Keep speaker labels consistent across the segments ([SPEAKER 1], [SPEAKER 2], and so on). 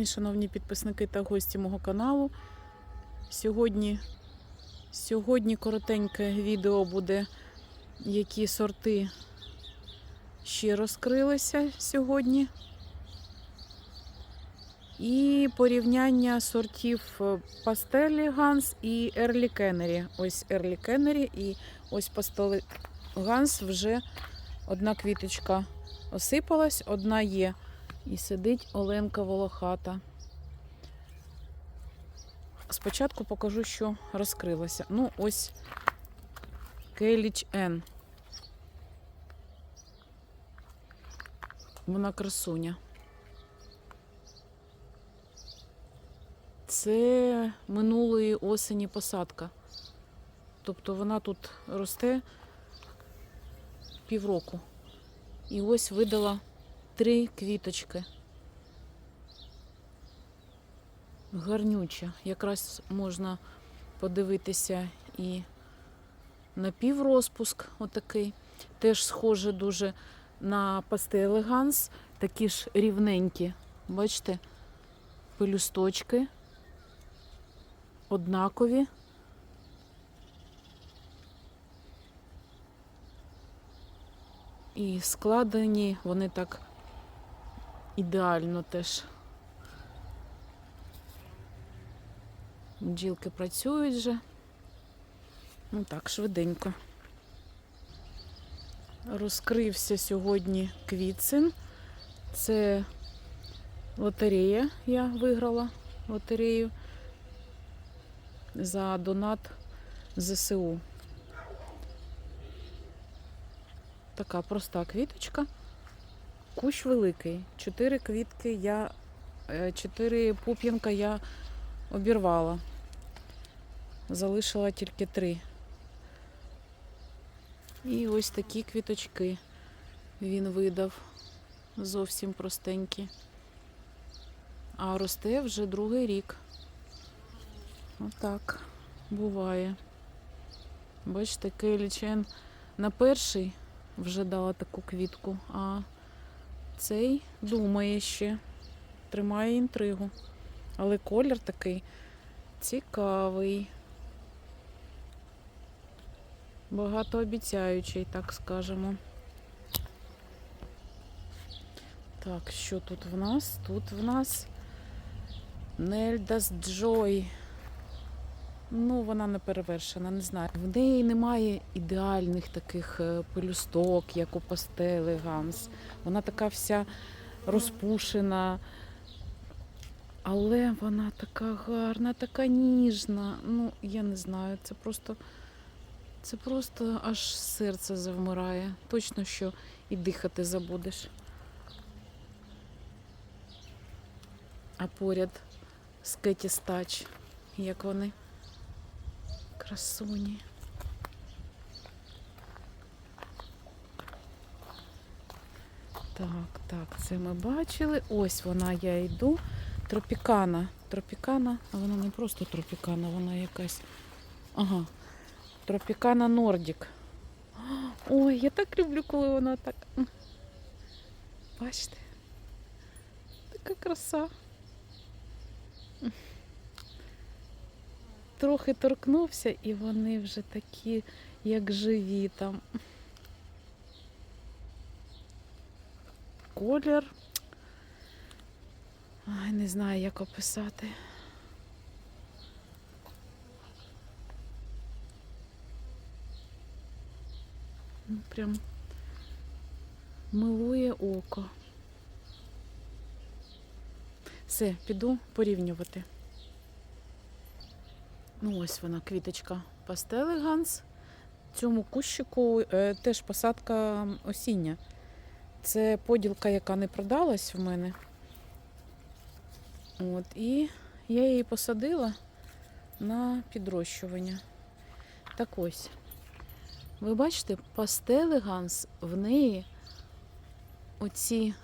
[SPEAKER 1] день, шановні підписники та гості мого каналу. Сьогодні, сьогодні коротеньке відео буде, які сорти ще розкрилися сьогодні. І порівняння сортів е, Пастелі Ганс і Ерлі Кеннері. Ось Ерлі Кеннері і ось Пастелі Ганс вже одна квіточка осипалась, одна є. І сидить Оленка Волохата. Спочатку покажу, що розкрилося. Ну, ось Келіч Н. Вона красуня. Це минулої осені посадка. Тобто вона тут росте півроку. І ось видала три квіточки. Гарнюча. Якраз можна подивитися і на піврозпуск отакий. Теж схоже дуже на пасте елеганс. Такі ж рівненькі. Бачите, пелюсточки. Однакові. І складені вони так ідеально теж. Бджілки працюють вже. Ну так, швиденько. Розкрився сьогодні квітцин. Це лотерея. Я виграла лотерею за донат ЗСУ. Така проста квіточка. Кущ великий. Чотири квітки я, е, чотири пуп'янка я обірвала. Залишила тільки три. І ось такі квіточки він видав. Зовсім простенькі. А росте вже другий рік. Отак буває. Бачите, Келічен на перший вже дала таку квітку, а цей думає ще, тримає інтригу. Але колір такий цікавий. Багатообіцяючий, так скажемо. Так, що тут в нас? Тут в нас Нельдас Джой. Ну, вона не перевершена, не знаю. В неї немає ідеальних таких е, пелюсток, як у пастели Ганс. Вона така вся розпушена. Але вона така гарна, така ніжна. Ну, я не знаю, це просто, це просто аж серце завмирає. Точно, що і дихати забудеш. А поряд з Кеті Стач, як вони красуні. Так, так, це ми бачили. Ось вона, я йду. Тропікана. Тропікана, а вона не просто тропікана, вона якась. Ага. Тропікана Нордік. Ой, я так люблю, коли вона так. Бачите? Така краса. Трохи торкнувся, і вони вже такі, як живі там. Колір. Ай, не знаю, як описати. Ну, Прям милує око. Все, піду порівнювати. Ну, ось вона, квіточка пастели Ганс. Цьому кущику е, теж посадка осіння. Це поділка, яка не продалась в мене. От, і я її посадила на підрощування. Так ось. Ви бачите, пастели Ганс в неї оці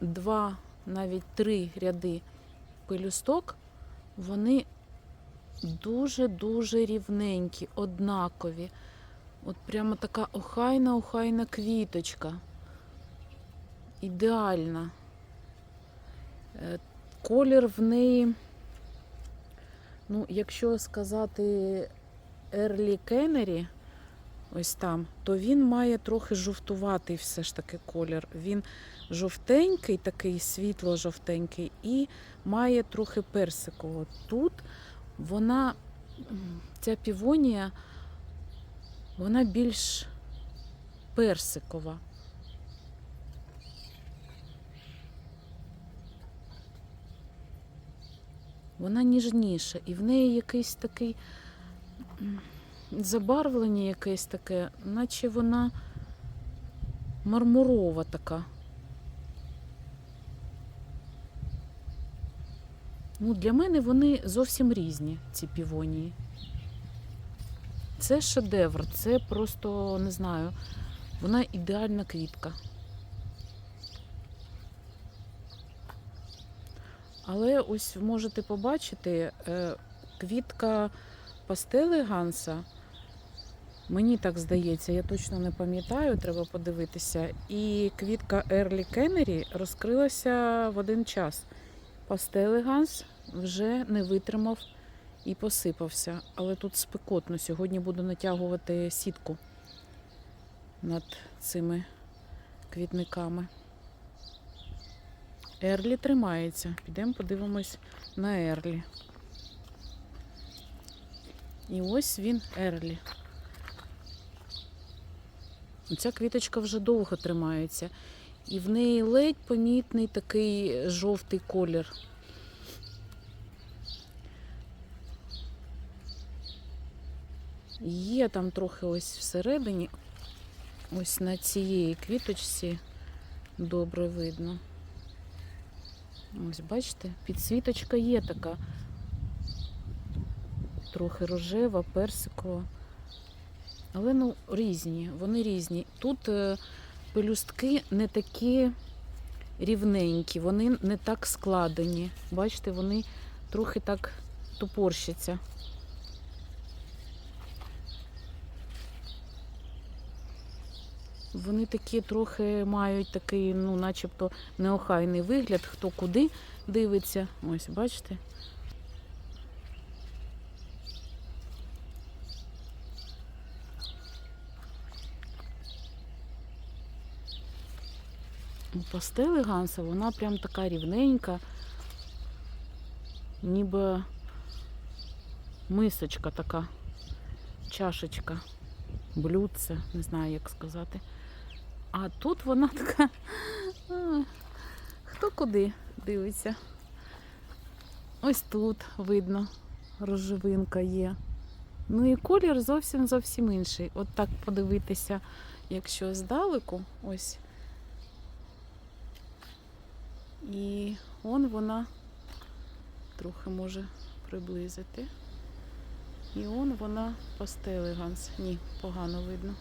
[SPEAKER 1] два, навіть три ряди пелюсток, вони дуже-дуже рівненькі, однакові. От прямо така охайна-охайна квіточка. Ідеальна. Е, Колір в неї, ну, якщо сказати Ерлі Кеннері, ось там, то він має трохи жовтуватий все ж таки колір. Він жовтенький, такий світло-жовтенький, і має трохи персикового. Тут вона, ця півонія, вона більш персикова. Вона ніжніша, і в неї якийсь такий забарвлення якесь таке, наче вона мармурова така. Ну, для мене вони зовсім різні, ці півонії. Це шедевр, це просто не знаю. Вона ідеальна квітка. Але ось можете побачити, е, квітка пастели Ганса, мені так здається, я точно не пам'ятаю, треба подивитися. І квітка Ерлі Кеннері розкрилася в один час. Пастели Ганс вже не витримав і посипався. Але тут спекотно. Сьогодні буду натягувати сітку над цими квітниками. Ерлі тримається. Підемо подивимось на Ерлі. І ось він Ерлі. Ця квіточка вже довго тримається. І в неї ледь помітний такий жовтий колір. Є там трохи ось всередині, ось на цієї квіточці добре видно. Ось, бачите, підсвіточка є така. Трохи рожева, персикова. Але ну різні, вони різні. Тут е, пелюстки не такі рівненькі, вони не так складені. Бачите, вони трохи так тупорщаться. Вони такі трохи мають такий, ну, начебто, неохайний вигляд, хто куди дивиться. Ось, бачите? Пастели Ганса вона прям така рівненька, ніби мисочка така, чашечка, блюдце, не знаю, як сказати. А тут вона така. Хто куди дивиться? Ось тут видно, розживинка є. Ну і колір зовсім зовсім інший. От так подивитися, якщо здалеку, ось. І он вона трохи може приблизити. І он вона пастели Ганс. Ні, погано видно.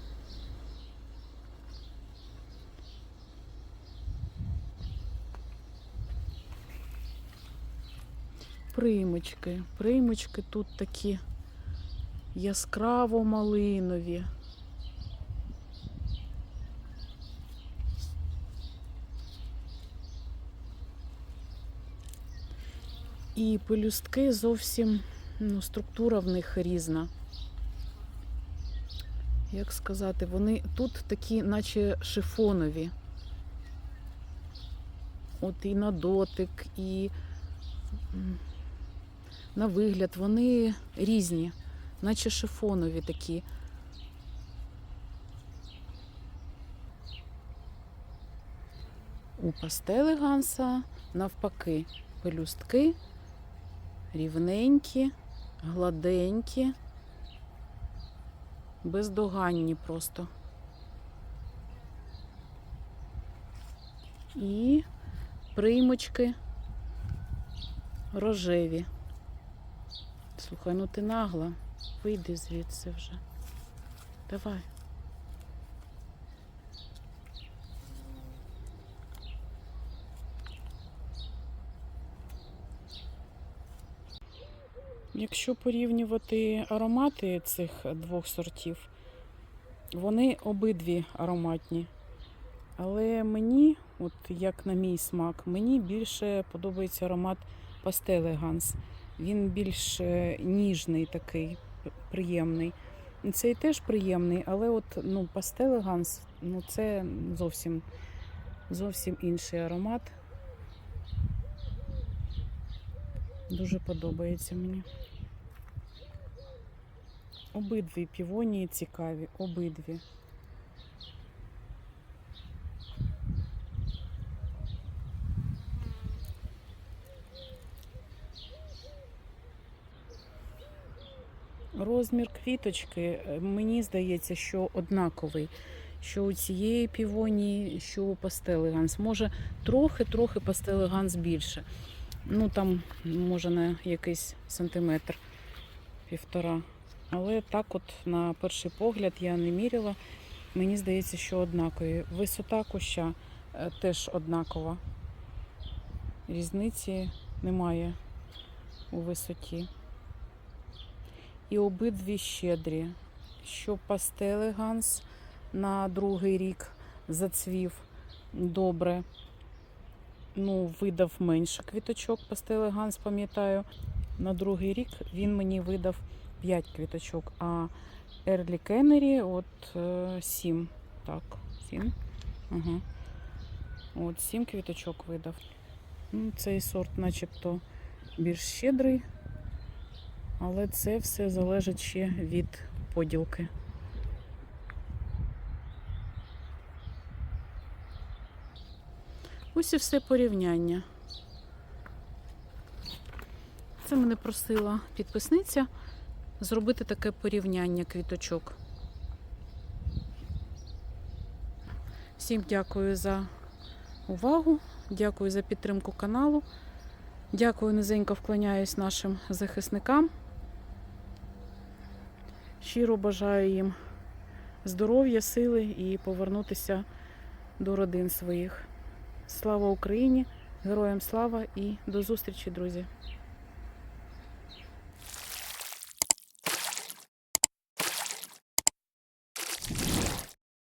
[SPEAKER 1] Примочки. Примочки тут такі яскраво малинові. І пелюстки зовсім, ну, структура в них різна. Як сказати, вони тут такі, наче шифонові. От і на дотик, і на вигляд вони різні, наче шифонові такі. У пастели Ганса навпаки. пелюстки рівненькі, гладенькі, бездоганні просто. І приймочки рожеві. Слухай, ну ти нагла. Вийди звідси вже. Давай. Якщо порівнювати аромати цих двох сортів, вони обидві ароматні. Але мені, от як на мій смак, мені більше подобається аромат Пастел Елеганс. Він більш е, ніжний такий, приємний. Цей теж приємний, але от ну, Пастел Елеганс, ну це зовсім, зовсім інший аромат. Дуже подобається мені. Обидві півонії цікаві, обидві. Розмір квіточки, е, мені здається, що однаковий. Що у цієї півонії, що у пастелеганс. Може, трохи-трохи пастелеганс більше. Ну там, може, на якийсь сантиметр півтора. Але так, от на перший погляд, я не міряла. Мені здається, що однакові. Висота куща е, теж однакова. Різниці немає у висоті. І обидві щедрі. Що пастелеганс на другий рік зацвів добре. Ну, видав менше квіточок пастелеганс, пам'ятаю. На другий рік він мені видав 5 квіточок, а Ерлі Кеннері от 7. Так, 7. Ага. От 7 квіточок видав. Ну, Цей сорт начебто більш щедрий, але це все залежить ще від поділки. Ось і все порівняння. Це мене просила підписниця зробити таке порівняння квіточок. Всім дякую за увагу, дякую за підтримку каналу. Дякую, низенько вклоняюсь нашим захисникам. Щиро бажаю їм здоров'я, сили і повернутися до родин своїх. Слава Україні! Героям слава і до зустрічі, друзі!